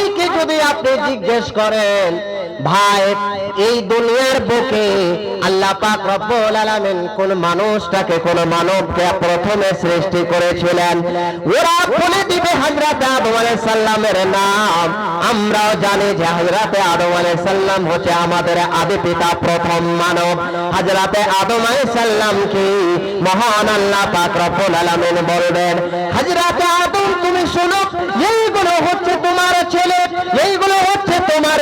ভাইকে যদি আপনি জিজ্ঞেস করেন, ভাই, এই দুনিয়ার বুকে আল্লাহ পাক রব্বুল আলামিন কোন মানুষটাকে, কোন মানবকে প্রথমে সৃষ্টি করেছিলেন? ওরা বলে দিবে হযরত আদম আলাইহিস সালামের নাম। আমরাও জানি যে হযরত আদম আলাইহিস সালাম হচ্ছে আমাদের আদি পিতা প্রথম মানব। হযরত আদম আলাইহিস সালামকে মহান আল্লাহ পাক রব্বুল আলামিন বলবেন, হযরত আদম, তুমি শোনো, এইগুলো হচ্ছে তোমার ছেলে এইগুলো হচ্ছে তোমার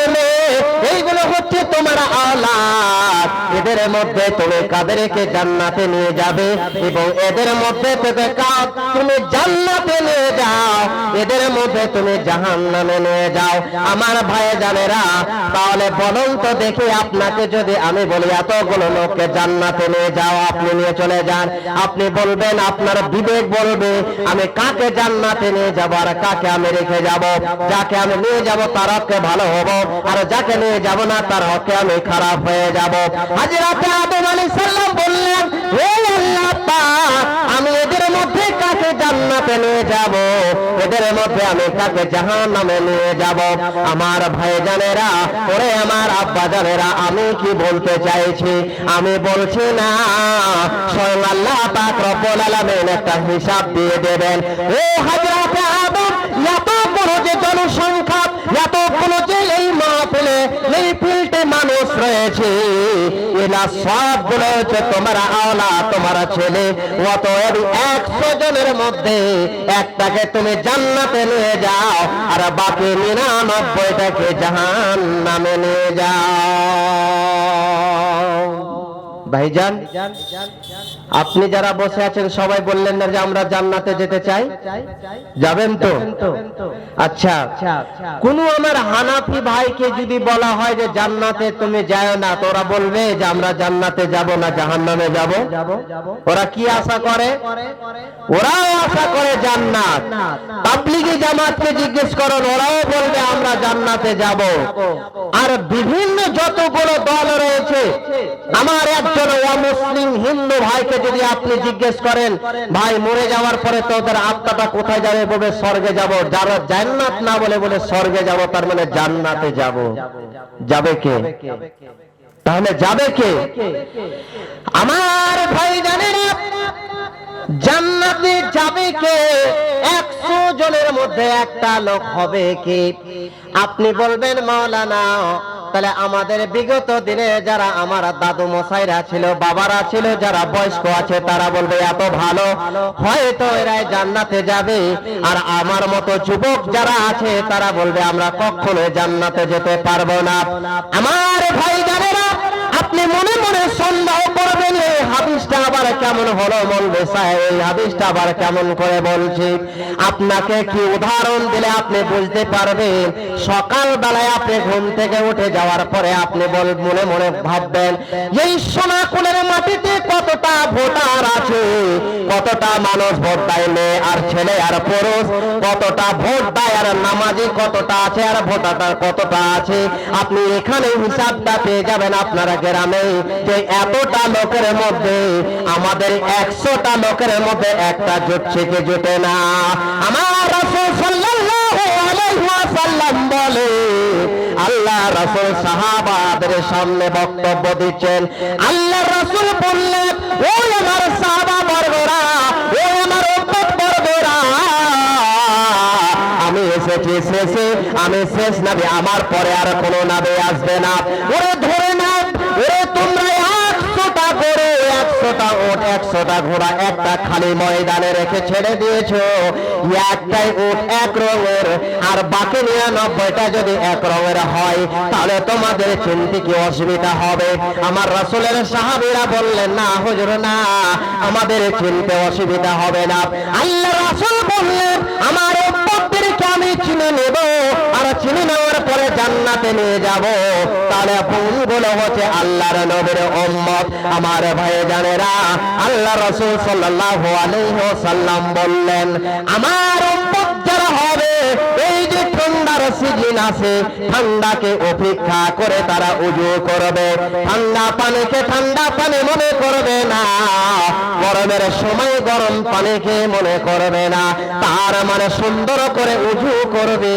এইগুলো হচ্ছে তোমার আওলাদ। এদের মধ্যে তুমি কাদেরকে জান্নাতে নিয়ে যাবে এবং এদের মধ্যে থেকে কাদ তুমি জান্নাতে নিয়ে যাও। এদের মধ্যে তুমি জাহান্নামে নিয়ে যাও। আমার ভাই জানেরা, তাহলে বলুন তো দেখি আপনাকে যদি আমি বলি, এতগুলো লোককে জান্নাতে নিয়ে যাও, আপনি নিয়ে চলে যান। আপনি বলবেন, আপনার বিবেক বলবে, আমি কাকে জান্নাতে নিয়ে যাব আর কাকে আমি রেখে যাব? যাকে আমি নিয়ে যাব, তার হকে ভালো হব। আর যাকে নিয়ে যাব না, তার হকে আমি খারাপ হয়ে যাব। হাজিরাতে আদম আলাইহিস সালাম বললেন হে আল্লাহ আমি এদের মধ্যে কাকে জান্নাতে নিয়ে যাব? এদের মধ্যে আমি কাকে জাহান্নামে নিয়ে যাব? আমার ভাই জানেরা ওরে আমার আব্বা জানেরা আমি কি বলতে চাইছি? আমি বলছি না, স্বয়ং আল্লাহ পাক রব্বুল আলামিন একটা হিসাব দিয়ে দেবেন। ও হাজরাতে আদম, এত বড় যে জনসংখ্যা, এত বড় মানুষ রয়েছে, এরা সবগুলো হচ্ছে তোমার আওলা, তোমার ছেলে। অত একশো জনের মধ্যে একটাকে তুমি জান্নাতে নিয়ে যাও, আর বাকি নিরানব্বইটাকে জাহান নামে নিয়ে যাও। ভাইজান আপনি যারা বসে আছেন, সবাই বললেন না যে আমরা জান্নাতে যেতে চাই। যাবেন তো? আচ্ছা কোন আমার হানাফি ভাইকে যদি বলা হয় যে জান্নাতে তুমি যাও না, তো ওরা বলবে যে আমরা জান্নাতে যাব না, জাহান্নামে যাব। ওরা কি আশা করে? ওরাও আশা করে জান্নাত। তাবলিগি জামাতকে জিজ্ঞেস করুন, ওরাও বলবে আমরা জান্নাতে যাব। আর বিভিন্ন যতগুলো দল রয়েছে, আমার একজন অমুসলিম হিন্দু ভাইকে যদি আপনি জিজ্ঞেস করেন, ভাই, মরে যাওয়ার পরে তোদের আত্মাটা কোথায় যাবে? বলে, স্বর্গে যাব। যারা জান্নাত না বলে বলে, স্বর্গে যাব, তার মানে জান্নাতে যাব। যাবে কে? তাহলে যাবে কে? আমার ভাই জানেন জান্নাতে যাবে কে? একশো জনের মধ্যে একটা লোক হবে কি? আপনি বলবেন, মাওলানা, তাহলে আমাদের বিগত দিনে যারা আমার দাদু মশাইরা ছিল, বাবারা ছিল, যারা বয়স্ক আছে, তারা বলবে, এত ভালো, হয়তো এরাই জান্নাতে যাবে। আর আমার মতো যুবক যারা আছে, তারা বলবে, আমরা কখনো জান্নাতে যেতে পারব না। আমার ভাই জানেরা আপনি মনে মনে সন্দেহ হাদিসটা আবার কেমন হলো বলবে সাহেব? এই হাদিসটা আবার কেমন করে বলছি? আপনাকে কি উদাহরণ দিলে আপনি বুঝতে পারবেন? সকাল বেলায় আপনি ঘুম থেকে উঠে যাওয়ার পরে আপনি বল মনে মনে ভাববেন, এই সোনাকুলের মাটিতে কতটা ভোটার আছে? কতটা মানুষ ভোট দেয়, মেয়ে আর ছেলে আর পুরুষ? কতটা ভোট দেয় আর নামাজি কতটা আছে আর ভোটার কতটা আছে? আপনি এখানে হিসাবটা পেয়ে যাবেন আপনারা গ্রামে যে এতটা লোকের মধ্যে আমাদের একশোটা লোকের মধ্যে একটা জুটছে কি জুটে না। আমার বলে, আল্লাহ রাসূল সাহাবাদের সামনে বক্তব্য দিচ্ছেন। আল্লাহ রাসূল বললেন, ও আমার সাহাবা বর্গরা ও আমার বর্গরা আমি এসেছি শেষে, আমি শেষ নাবি আমার পরে আর কোনো নাবে আসবে না। ওরে ধরে নাও, ওরে তোমরা একশোটা ওট একশোটা ঘোড়া, একটা খালি ময়দানে রেখে ছেড়ে দিয়েছ। একটাই উট এক রঙের, আর বাকি নিরানব্বইটা যদি এক রঙের হয়, তাহলে তোমাদের চিনতে কি অসুবিধা হবে? আমার রাসূলের সাহাবিরা বললেন, না, হুজুর, না, আমাদের চিনতে অসুবিধা হবে না। আল্লাহ রাসূল বললেন, আমার উম্মতদেরকে আমি চিনে নেব। চিনে নেওয়ার পরে জান্নাতে নিয়ে যাব। তাহলে বলে হচ্ছে আল্লাহর নবীর উম্মত। আমার ভাই জানেরা আল্লাহ রসুল সাল্লাহ আলহ সাল্লাম বললেন, আমার উম্মত যারা হবে, এই যে আছে ঠান্ডাকে করে তারা উজু করবে। ঠান্ডা পানিকে ঠান্ডা পানি মনে করবে না। গরমের সময় গরম পানিকে মনে করবে না। তার মানে সুন্দর করে উজু করবে।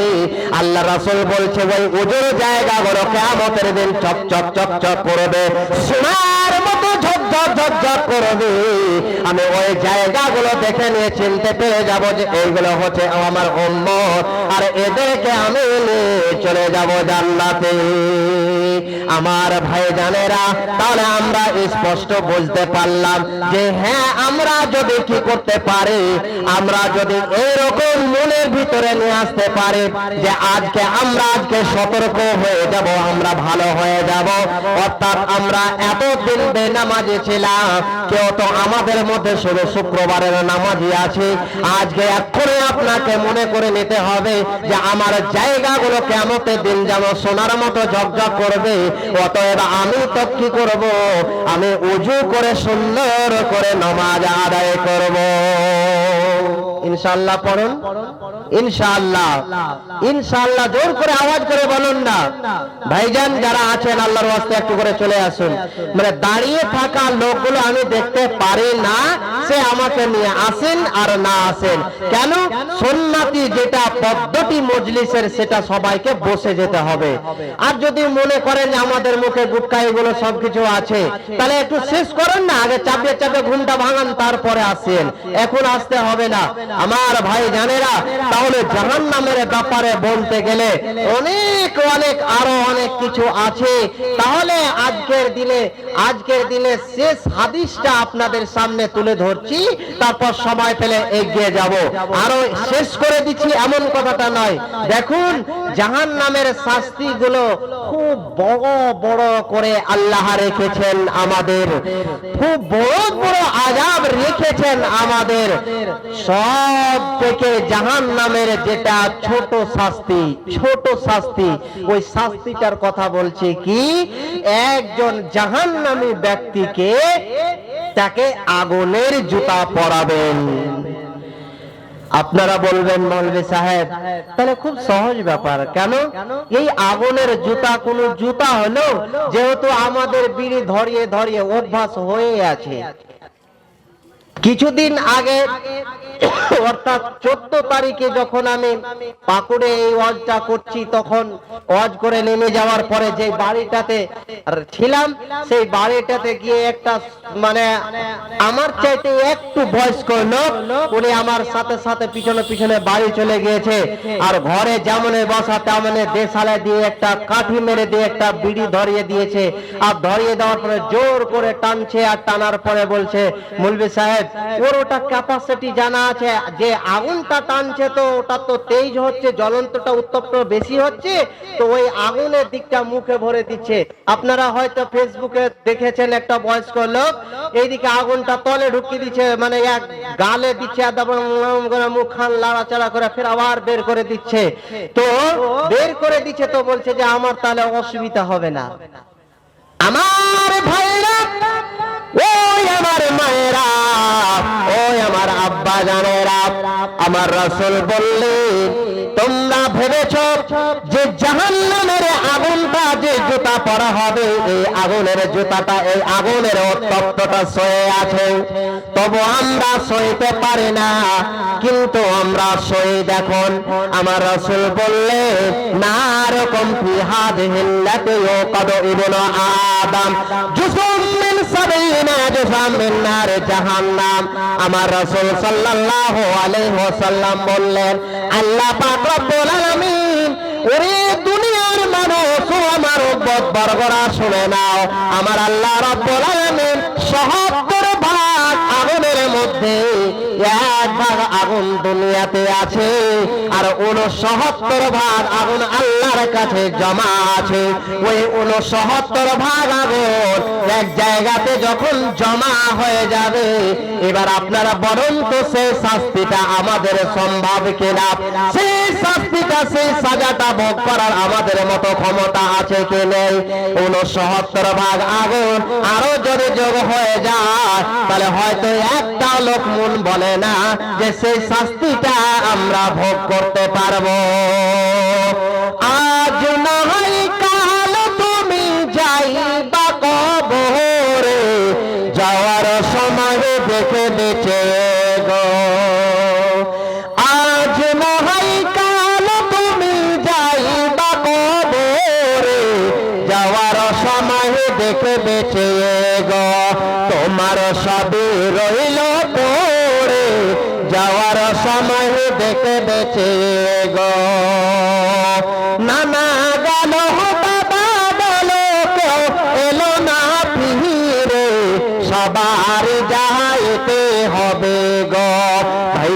আল্লাহ রাসুল বলছে, ওই উজুর জায়গাগুলো কিয়ামতের দিন চক চক চক চক করবে। সোনার করবে, আমি ওই জায়গাগুলো দেখে নিয়ে চিনতে পেরে যাব যে এইগুলো হচ্ছে আমার উম্মত। আর এদেরকে আমি চলে যাব জান্নাতে। আমার ভাই জানেরা তাহলে আমরা স্পষ্ট বুঝতে পারলাম যে হ্যাঁ আমরা যদি কি করতে পারি, আমরা যদি এরকম মনের ভিতরে নিয়ে আসতে পারি যে আজকে আমরা আজকে সতর্ক হয়ে যাব, আমরা ভালো হয়ে যাব। অর্থাৎ আমরা এতদিন বেনামাজি ছিলাম কেউ তো আমাদের মধ্যে শুধু শুক্রবারের আছে। আজকে এক্ষুনি আপনাকে মনে করে নিতে হবে যে আমার জায়গাগুলো কেমতে দিন যেন সোনার মতো ঝকঝক করবে। অতএব আমি তো কি করব? আমি উজু করে সুন্দর করে নমাজ আদায় করব। ইনশাআল্লাহ পড়ুন। ইনশাআল্লাহ। ইনশাআল্লাহ জোর করে আওয়াজ করে বলুন না। ভাইজান, যারা আছেন, আল্লাহর ওয়াস্তে একটু করে চলে আসুন। মানে দাঁড়িয়ে থাকা লোকগুলো আমি দেখতে পারি না, সে আমাকে নিয়ে আসেন আর না আসেন। কেন? সুন্নাতি যেটা, পদ্ধতি মজলিসের, সেটা সবাইকে বসে যেতে হবে। আর যদি মনে করেন আমাদের মুখে গুটকা, এগুলো সবকিছু আছে, তাহলে একটু শেষ করেন না, আগে চাপিয়ে চাপিয়ে ঘুমটা ভাঙান, তারপরে আসেন। এখন আসতে হবে না। আমার ভাই জানেরা, তাহলে জাহান নামের ব্যাপারে বলতে গেলে অনেক অনেক, আরও অনেক কিছু আছে। তাহলে আজকের দিনে আজকের দিনে শেষ হাদিসটা আপনাদের সামনে তুলে ধরছি, তারপর সময় পেলে এগিয়ে যাব। আরও শেষ করে দিচ্ছি এমন কথাটা নয়। দেখুন জাহান নামের শাস্তিগুলো খুব বড় বড় করে আল্লাহ রেখেছেন আমাদের। খুব বড় বড় আজাব রেখেছেন আমাদের। সব থেকে জাহান নামের যেটা ছোট শাস্তি ছোট শাস্তি, ওই শাস্তিটার কথা বলছে কি? একজন জাহান নামী ব্যক্তিকে তাকে আগুনের জুতা পরাবেন। আপনারা বলবেন, মৌলভী সাহেব, তাহলে খুব সহজ ব্যাপার। কেন? এই আগুনের জুতা, কোন জুতা হলো? যেহেতু আমাদের বিড়ি ধরিয়ে ধরিয়ে অভ্যাস হয়ে আছে। কিছুদিন আগে অর্থাৎ চোদ্দ তারিখে যখন আমি পাকুড়ে এই ওয়াজটা করছি, তখন ওয়াজ করে নেমে যাওয়ার পরে যে বাড়িটাতে ছিলাম, সেই বাড়িটাতে গিয়ে একটা মানে আমার চাইতে একটু বয়স্ক লোক, উনি আমার সাথে সাথে পিছনে পিছনে বাড়ি চলে গিয়েছে। আর ঘরে যেমনে বসা, তেমনে দেশালে দিয়ে একটা কাঠি মেরে দিয়ে একটা বিড়ি ধরিয়ে দিয়েছে। আর ধরিয়ে দেওয়ার পরে জোর করে টানছে আর টানার পরে বলছে, মুলবি সাহেব, ওর ওটা ক্যাপাসিটি জানা আছে, যে আগুনটা টানছে তো ওটা তো তেজ হচ্ছে, জ্বলন্তটা উত্তপ্ত বেশি হচ্ছে, তো ওই আগুনের দিকটা মুখে ভরে দিচ্ছে। আপনারা হয়তো ফেসবুকে দেখেছেন একটা বয়স্ক লোক, এইদিকে আগুনটা তলে ঢুকিয়ে দিচ্ছে মানে এক গালে দিচ্ছে করে মুখ খান লাড়াচাড়া করে ফের আবার বের করে দিচ্ছে। তো বের করে দিচ্ছে তো বলছে যে আমার তাহলে অসুবিধা হবে না। আমার ভাইরা ওই আমার মায়েরা ওই আমার আব্বা জানেরা, আমার রাসূল বললেন তোমরা ভেবেছ যে জাহান্নামের আগুনটা যে জুতা পরা হবে, এই আগুনের জুতাটা, এই আগুনের উত্তপ্তটা সয়ে আছে। তবু আমরা সইতে পারি না, কিন্তু আমরা সই দেখুন। আমার রাসূল বললে, না রকম ফি হাদিহিল্লাতি ইউকাদ ইবনু আদম, জুসুম মিন আমার রাসূল সাল্লাল্লাহু আলাইহি বললেন, আল্লাহ পাক রব্বুল আলামিন ওরে দুনিয়ার মানুষ আমার উম্মত শুনে নাও। আমার আল্লাহ রব্বুল আলামিন সহত্তর ভাগ আগুনের মধ্যে এক ভাগ আগুন দুনিয়াতে আছে, আর উনসত্তর ভাগ আগুন আল্লাহর কাছে জমা আছে। ওই উনসত্তর ভাগ আগুন এক জায়গাতে যখন জমা হয়ে যাবে, এবার আপনারা বরং তো সেই শাস্তিটা আমাদের সম্ভব কিনা? সেই শাস্তিটা, সেই সাজাটা ভোগ করার আমাদের মতো ক্ষমতা আছে কি নেই? উনসত্তর ভাগ আগুন আরও যদি যোগ হয়ে যায়, তাহলে হয়তো একটা লোক মন বলে না যে সেই শাস্তিটা আমরা ভোগ করতে পারব। দেখে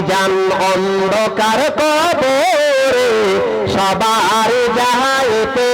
ভাইজান অন্ধকার কবরে সবার যাইতে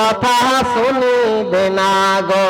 কথা শুনবে না গো।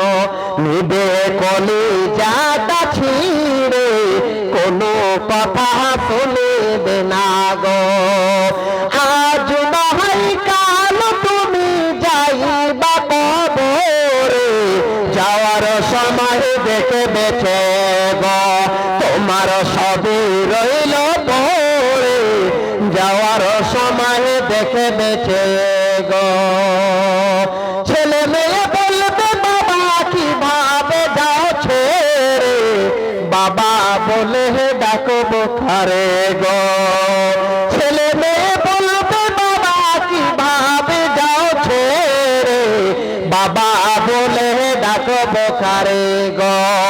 ডাকবো খারে গো।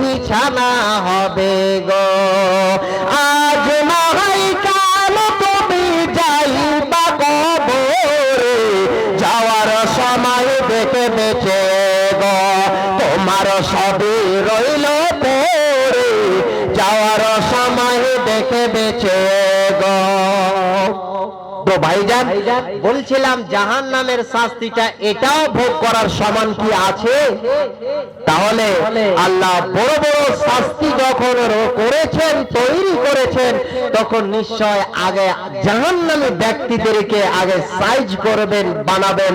বিছানা হবে গো। বলছিলাম জাহান নামের শাস্তিটা এটাও ভোগ করার সমান কি আছে? তাহলে আল্লাহ বড় বড় শাস্তি যখন করেছেন, তৈরি করেছেন, তখন নিশ্চয় আগে জাহান নামী ব্যক্তিদেরকে আগে সাইজ করবেন, বানাবেন,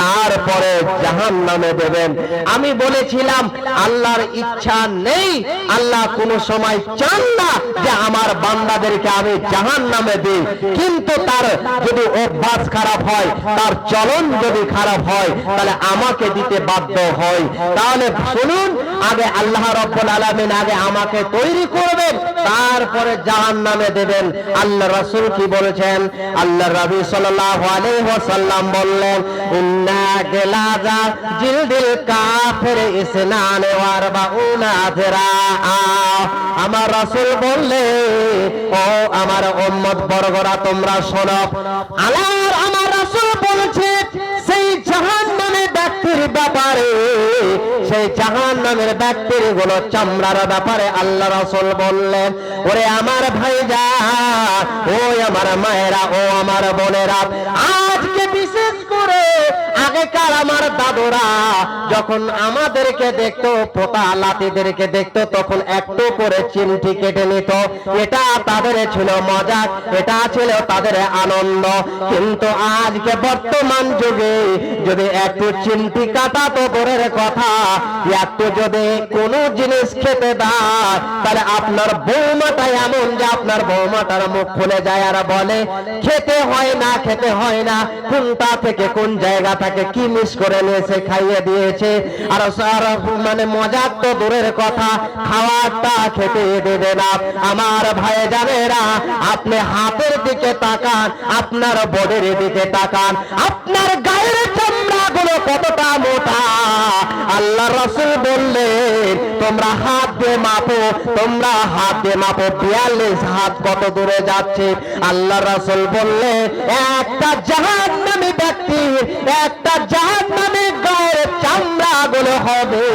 তারপরে জাহান নামে দেবেন। আমি বলেছিলাম, আল্লাহর ইচ্ছা নেই, আল্লাহ কোনো সময় চান না যে আমার বান্দাদেরকে আমি জাহান নামে দিই। কিন্তু তার যদি অভ্যাস খারাপ হয় তার চলন যদি খারাপ হয় তাহলে আমাকে দিতে বাধ্য হয়। তাহলে শুনুন আগে আল্লাহ রব্বুল আলামিন আগে আমাকে তৈরি করবেন তারপরে জাহান নামে দেবেন। আল্লাহ রাসূল কি বলেছেন? আল্লাহ রাবি সাল্লাল্লাহু আলাইহি ওয়াসাল্লাম বললেন ইন্না গেলাজা জিলদিল কাফির ইসনান ওয়ার বাউনা আমার রাসূল বললে ও আমার উম্মত বর্গরা তোমরা শোনো আমার ব্যক্তির ব্যাপারে, সেই জাহান নামের ব্যক্তিরগুলো চামড়ার ব্যাপারে আল্লাহ রসুল বললেন, ওরে আমার ভাই যা ও আমার মায়েরা, ও আমার বোনেরা, আজকে বিশেষ করে আগেকার আমার দাদুরা যখন আমাদেরকে দেখতো, পোতা লাতিদেরকে দেখতো, তখন একটু করে চিমটি কেটে নিত। এটা তাদের ছিল মজা, এটা ছিল তাদের আনন্দ। কিন্তু আজকে বর্তমান যুগে যদি একটু চিমটি কাটা তো দূরের কথা, একটু যদি কোনো জিনিস খেতে দেয় তাহলে আপনার বৌমাটা এমন যে আপনার বৌমাটার মুখ খুলে যায় আর বলে, খেতে হয় না, খেতে হয় না, কোনটা থেকে কোন জায়গা থেকে কি মিস করে নিয়েছে, খাইয়ে দিয়েছে। আর মানে মজার তো দূরের কথা খাওয়ারটা খেতে দেবে না। আমার ভাই জানেরা আপনি হাতের দিকে তাকান, আপনার বডির দিকে তাকান। আপনার গায়ের চামড়া গুলো কতটা মোটা? আল্লাহ রসুল বললেন তোমরা হাত দিয়ে মাপো, তোমরা হাত দিয়ে মাপো। বিয়াল্লিশ হাত কত দূরে যাচ্ছে? আল্লাহ রাসুল বললে, একটা জাহান নামী ব্যক্তির, একটা জাহান নামী গায়ের চামড়া গুলো হবে।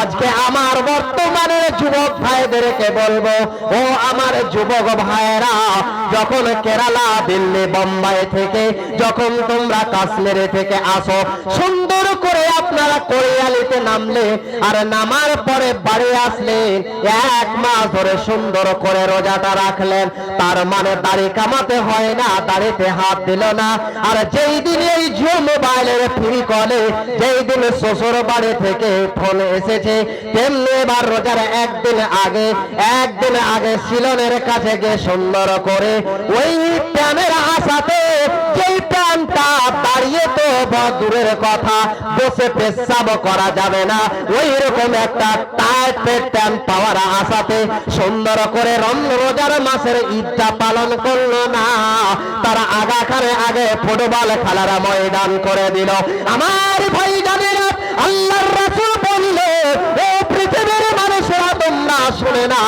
আজকে আমার বর্তমানের যুবক ভাইদেরকে বলব, ও আমার যুবক ভাইরা যখন কেরালা, দিল্লি, বোম্বাই থেকে, যখন তোমরা কাশ্মীরে থেকে আসো, সুন্দর করে আপনারা কোরিয়ালিতে নামলে আর নামার পরে বাড়ি আসলেন এক মাস ধরে সুন্দর করে রোজাটা রাখলেন। তার মানে দাড়ি কামাতে হয় না, দাড়িতে হাত দিল না। আর যেই দিন এই জিও মোবাইলের ফ্রি কলে, যেই দিন শ্বশুর বাড়ি থেকে ফোন এসেছে, তেমনি এবার রোজার একদিন আগে একদিন আগে সিলনের কাছে গিয়ে সুন্দর করে ওই প্যানের আশাতে, যেই প্যানটা দাঁড়িয়ে তো বা দূরের কথা, বসে পেশাব করা যাবে না। ওই রকম একটা টাইপের প্যান পাওয়ার আশাতে সুন্দর করে রম রোজার মাসের ঈদটা পালন করল না। তারা আগাখানে আগে ফুটবল খেলার ময়দান করে দিল। আমার ভাই জানেরা আল্লাহর রাসূল শুনে না।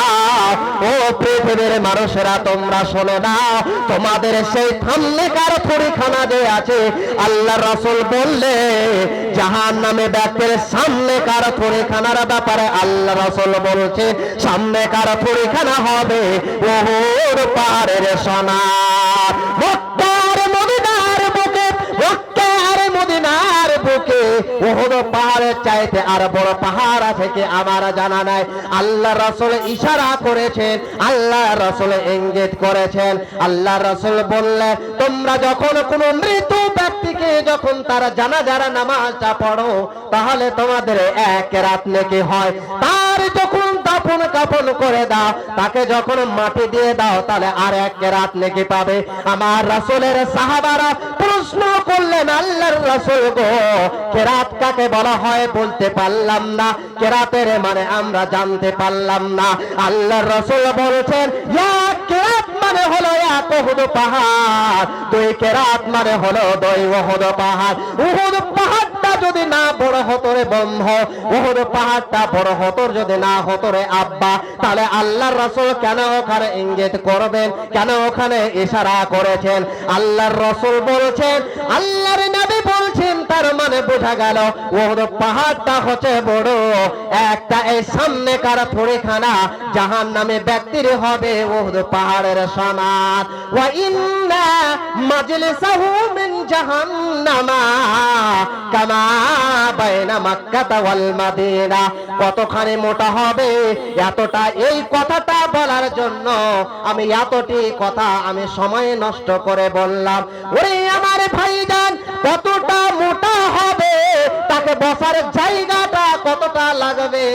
ও পৃথিবীর মানুষেরা, তোমরা শোনে না। তোমাদের সেই থামলেকার পরীক্ষানা যে আছে, আল্লাহ রাসূল বললে জাহান নামে ব্যক্তির সামনেকার পরীক্ষানার ব্যাপারে আল্লাহ রাসূল বলছে, সামনেকার পরীক্ষানা হবে ওহর পারের সোনা। ওহদ পাহাড়ের চাইতে আর বড় পাহাড় আছে কি আমার জানা নাই। আল্লাহ রসুল ইশারা করেছেন, আল্লাহ রসুল ইঙ্গিত করেছেন। আল্লাহ রসুল তোমরা যখন কোনো মৃত ব্যক্তিকে যখন তারা জানা যারা নামাজটা পড়ো, তাহলে তোমাদের এক রাত নাকি হয়। তার যখন দাফন কাফন করে দাও, তাকে যখন মাটি দিয়ে দাও, তাহলে আর এক রাত নাকি পাবে। আমার রাসূলের সাহাবারা প্রশ্ন করলেন, আল্লাহর রাসূল গো, কেরাত কাকে বলা হয় বলতে পারলাম না। কেরাতের মানে আমরা জানতে পারলাম না। আল্লাহর রাসূল বলছেন কেরাত মানে হলো এক উহুদ পাহাড়, দুই কেরাত মানে হলো দুই উহুদ পাহাড়। উহুদ পাহাড়টা যদি না বড় হতো রে বন্ধ। উহুদ পাহাড়টা বড় হতো যদি না হতো রে আব্বা। তাহলে আল্লাহর রাসূল কেন ওখানে ইঙ্গিত করবেন? কেন ওখানে ইশারা করেছেন? আল্লাহর রাসূল বলছেন, আল্লাহর নবী বলছেন তার মানে বোঝা গেল, ওর পাহাড়টা হচ্ছে বড়। একটা এই সামনে কার পরীক্ষানা জাহান নামে ব্যক্তির হবে ওর পাহাড়ের সমান ওয়া ইন্না মাজলিসাহু মিন জাহান্নামা, কামা বাইনা মাক্কাতা ওয়াল মাদিনা। কতখানি মোটা হবে, এতটা এই কথাটা বলার জন্য আমি এতটি কথা আমি সময় নষ্ট করে বললাম। ওরে আমার ভাইজান কতটা মোটা হবে? তাকে বসার জায়গাটা কতটা লাগবে?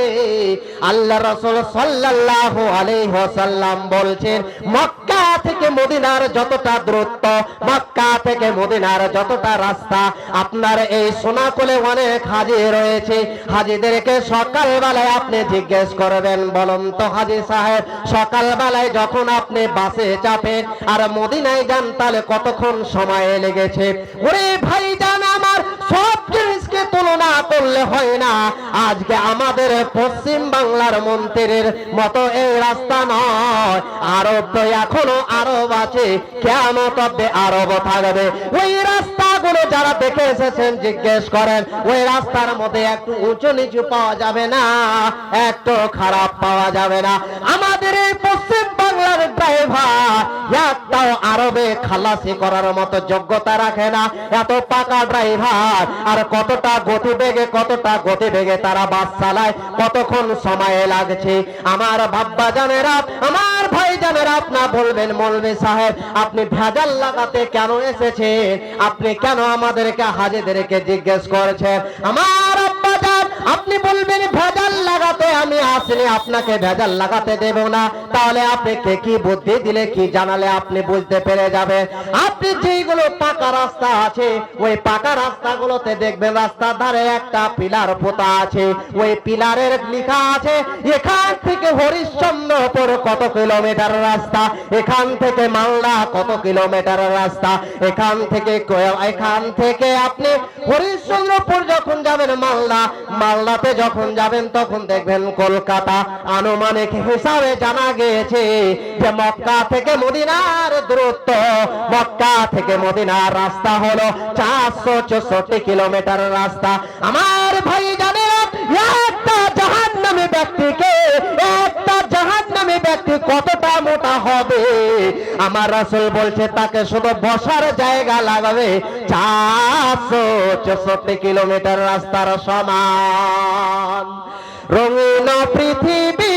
আল্লাহ রসুল সাল্লাল্লাহু আলাইহি ওয়াসাল্লাম বলছেন, মক্কা থেকে মদিনার যতটা দূরত্ব, মক্কা থেকে মদিনার যতটা রাস্তা, আপনার এই সোনাকলে অনেক হাজি রয়েছে। হাজিদেরকে সকালবেলায় আপনি জিজ্ঞেস করবেন, বলুন তো হাজি সাহেব, সকালবেলায় যখন আপনি বাসে চাপেন আর মদিনায় যান, তাহলে কতক্ষণ সময় লেগেছে? ওরে ভাই জান আমার, সব তুলনা করলে হয় না। আজকে আমাদের পশ্চিম বাংলার মন্ত্রীর মতো এই রাস্তা নয়। আরব তো এখনও আরব আছে কেমন তবে আরব থাকবে। ওই রাস্তাগুলো যারা দেখে এসেছেন, জিজ্ঞেস করেন, ওই রাস্তার মধ্যে একটু উঁচু নিচু পাওয়া যাবে না? একটু খারাপ পাওয়া যাবে না। আমাদের এই পশ্চিম কতক্ষণ সময় লাগছে? আমার বাব্বা জানেরা আমার ভাই জানেরা আপনা বলবেন মৌলভী সাহেব, আপনি ভেজাল লাগাতে কেন এসেছেন? আপনি কেন আমাদেরকে, হাজিদেরকে জিজ্ঞেস করেছেন? আমার আপনি বলবেন, ভেজাল লাগাতে আমি আসিনি, আপনাকে ভেজাল লাগাতে দেব না। তাহলে আপনাকে কি বুদ্ধি দিলে, কি জানালে আপনি বুঝতে পেরে যাবেন। আপনি যেইগুলো পাকা রাস্তা আছে, ওই পাকা রাস্তাগুলোতে দেখবেন, রাস্তার ধারে একটা পিলার পোতা আছে। ওই পিলারের লেখা আছে, এখান থেকে হরিশ্চন্দ্রপুর কত কিলোমিটার রাস্তা? এখান থেকে মালদা কত কিলোমিটার রাস্তা? এখান থেকে এখান থেকে আপনি হরিশ্চন্দ্রপুর যখন যাবেন মালদা মালদাতে যখন যাবেন, তখন দেখবেন কলকাতা আনুমানিক হিসাবে জানা গিয়েছে যে মক্কা থেকে মদিনার দূরত্ব, মক্কা থেকে মদিনার রাস্তা হলো চারশো চৌষট্টি কিলোমিটার রাস্তা। আমার ভাই জানে একটা জাহান নামে ব্যক্তিকে নামে ব্যক্তি কতটা মোটা হবে। আমার রাসুল বলছে, তাকে শুধু বসার জায়গা লাগাবে। চারশো চৌষট্টি কিলোমিটার রাস্তার সমান। রঙিন পৃথিবী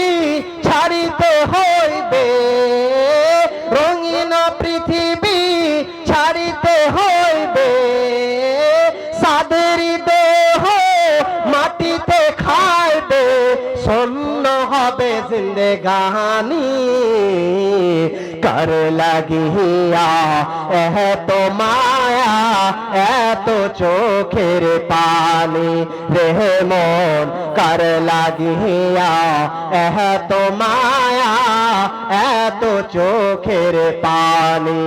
জিন্দেগানি কর লাগিয়া এত মায়া, এত চোখের পানি রে মন, কর লাগিয়া এত মায়া, এত চোখের পানি।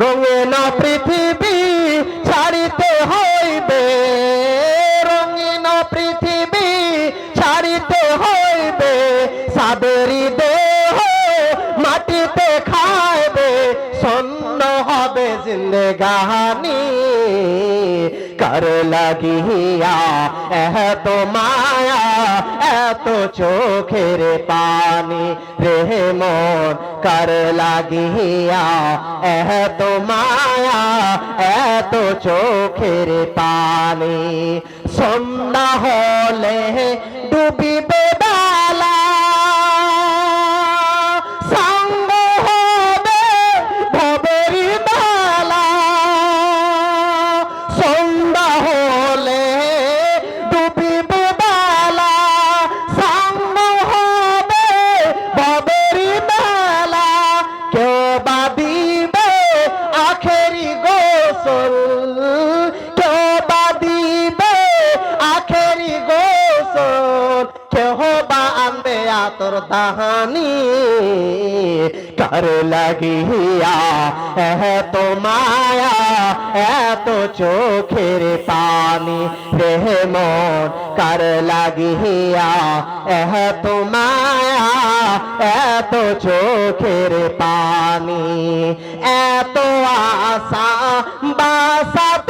রঙিন পৃথিবী ছাড়িতে হইবে রঙিন পৃথিবী ছাড়িতে হইবে সাদেরি দেহ মাটিতে খাইবে শূন্য হবে জিন্দেগানি কর লাগিয়া এত মায়া, এত চোখের পানি? রে মন, কর লাগিয়া এত মায়া, এত চোখের পানি? সন্ধ্যা হলে ডুবিবে আতর দাহানি কর লাগিয়া এত মায়া, এত চোখের পানি। রে মন, কর লাগিয়া এত মায়া, এত চোখের পানি। এত আশা, বাসা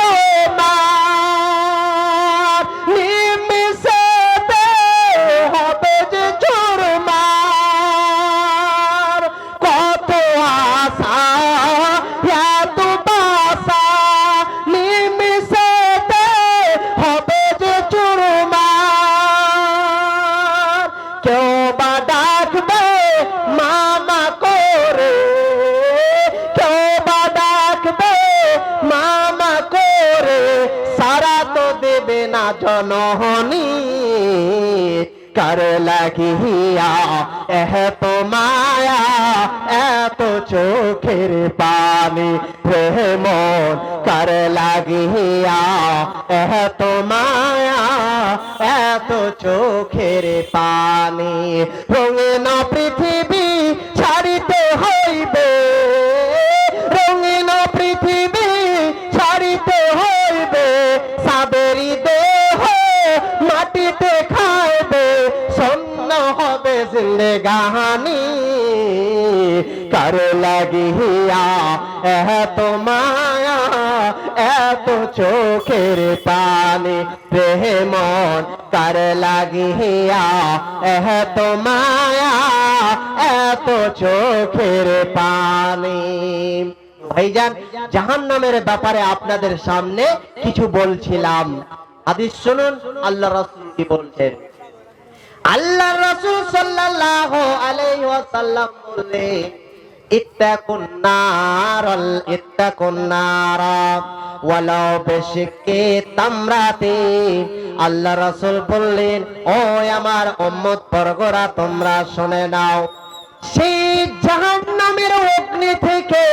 জনহনি কর লাগিয়া এত মায়া, এত চোখের পানি প্রেম কর লাগিয়া এত মায়া, এত চোখের পানি, রঙিন পৃথিবী হবে জিন্দেগানি কার লাগিয়া এত মায়া, এত চোখের পানি প্রেম কার লাগিয়া এত মায়া, এত চোখের পানি। ভাইজান জাহান নামের ব্যাপারে আপনাদের সামনে কিছু বলছিলাম। হাদিস শুনুন, আল্লাহ রাসূল কি বলছেন? আল্লাহ রাসূল সাল্লাল্লাহু আলাইহি ওয়াসাল্লাম বললেন ইত্তাকুন নারাল ইত্তাকুন নারা ওয়ালাউ বিশিক্কি তামরাতি। আল্লাহ রাসূল বললেন ও আমার উম্মত বর্গরা, তোমরা শুনে নাও, সেই জাহান্নামের অগ্নি থেকে,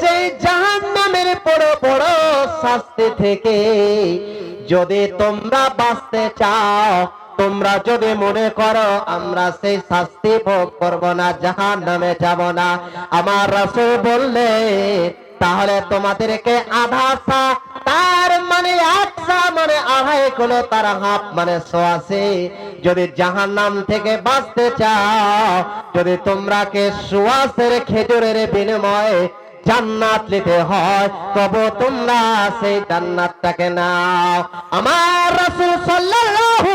সেই জাহান্নামের বড় বড় শাস্তি থেকে যদি তোমরা বাঁচতে চাও তোমরা যদি মনে করো, আমরা সেই শাস্তি ভোগ করব না জাহান নামে যাব না। আমার রাসূল বললে, তাহলে তোমাদেরকে আধা সা, তার মানে আচ্ছা মানে আড়াই কিলো তার হাফ মানে সোয়াশি যদি জাহান নাম থেকে বাঁচতে চাও, যদি তোমরাকে সুয়াসের খেজুরের বিনিময়ে জান্নাত নিতে হয়, তবে তোমরা সেই জান্নাতটাকে নাও। আমার রাসূল সাল্লাল্লাহু